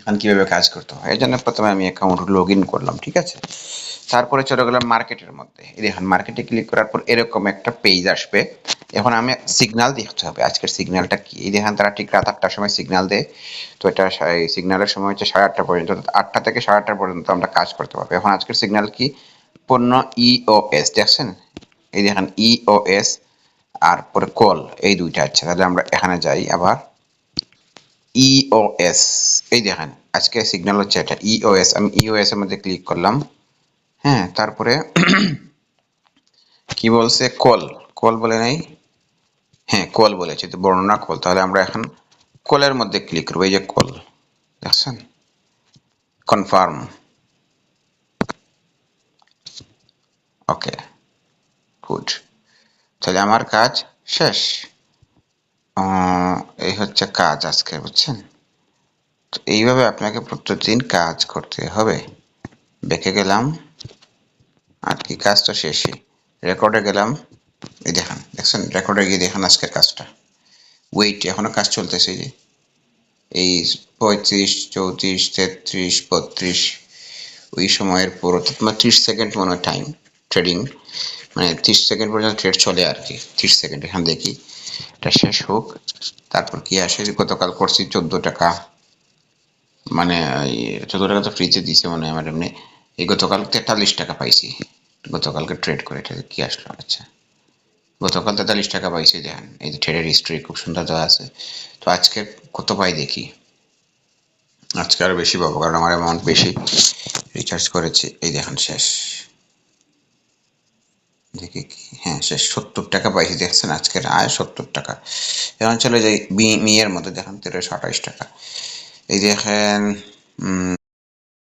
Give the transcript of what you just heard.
এখন কীভাবে কাজ করতে হয়। এই জন্য প্রথমে আমি অ্যাকাউন্ট লগ ইন করলাম, ঠিক আছে? তারপরে চলে গেলাম মার্কেটের মধ্যে। এই দেখেন মার্কেটে ক্লিক করার পর এরকম একটা পেজ আসবে। এখন আমি সিগনাল দেখতে হবে, আজকের সিগনালটা কি? এই দেখেন, তারা ঠিক রাত আটটার সময় সিগনাল দেয়। তো এটা এই সিগন্যালের সময় হচ্ছে সাড়ে আটটা পর্যন্ত। আটটা থেকে সাড়ে আটটা পর্যন্ত আমরা কাজ করতে পারব। এখন আজকের সিগনাল কি? পণ্য ইওএস দেখছেন? এই দেখেন ইওএস আর পরে কল এই দুইটা আছে। তাহলে আমরা এখানে যাই আবার। ইওএস এই দেখেন, আজকে সিগন্যাল হচ্ছে এটা ইওএস আমি ইওএস এর মধ্যে ক্লিক করলাম। হ্যাঁ তারপরে কি বলছে? কল। কল বলে নাই? হ্যাঁ কল বলেছে। তো বর্ণনা কল। তাহলে আমরা এখন কলের মধ্যে ক্লিক করব। এই যে কল, দেখছেন? কনফার্ম ওকে গুড তাহলে আমার কাজ শেষ। এই হচ্ছে কাজ আজকে, বুঝছেন? তো এইভাবে আপনাকে প্রত্যেকদিন কাজ করতে হবে। বেঁকে গেলাম, আর কি কাজ তো শেষই। রেকর্ডে গেলাম, এই দেখেন, দেখছেন? রেকর্ডে গিয়ে দেখেন আজকের কাজটা। ওয়েট এখনও কাজ চলতেছে যে। এই পঁয়ত্রিশ, চৌত্রিশ, তেত্রিশ, বত্রিশ, ওই সময়ের পুরো তোমার ত্রিশ সেকেন্ড মনে হয় টাইম ট্রেডিং মানে ত্রিশ সেকেন্ড পর্যন্ত ট্রেড চলে আর কি, ত্রিশ সেকেন্ড, এখান দেখি এটা শেষ হোক। তারপর কি আসে? গতকাল করছি চোদ্দ টাকা। মানে চোদ্দ টাকা তো ফ্রিতে দিছে মনে হয় আমার এমনি এই গতকাল তেতাল্লিশ টাকা পাইছি। গতকালকে ট্রেড করে এটা কি আসলো? আচ্ছা। গতকাল তেতাল্লিশ টাকা পাইছি, দেখেন। এই যে ট্রেডের হিস্ট্রি খুব সুন্দর দেওয়া আছে। তো আজকে কত পাই দেখি? আজকে আরও বেশি পাবো, কারণ আমার অ্যামাউন্ট বেশি। রিচার্জ করেছি। এই দেখেন, শেষ। দেখি কি শেষ সত্তর টাকা পাইছি, দেখছেন আজকের আয় সত্তর টাকা। এ অঞ্চলে যে মেয়ের মধ্যে, দেখেন তেরোশো আঠাশ টাকা। এই দেখেন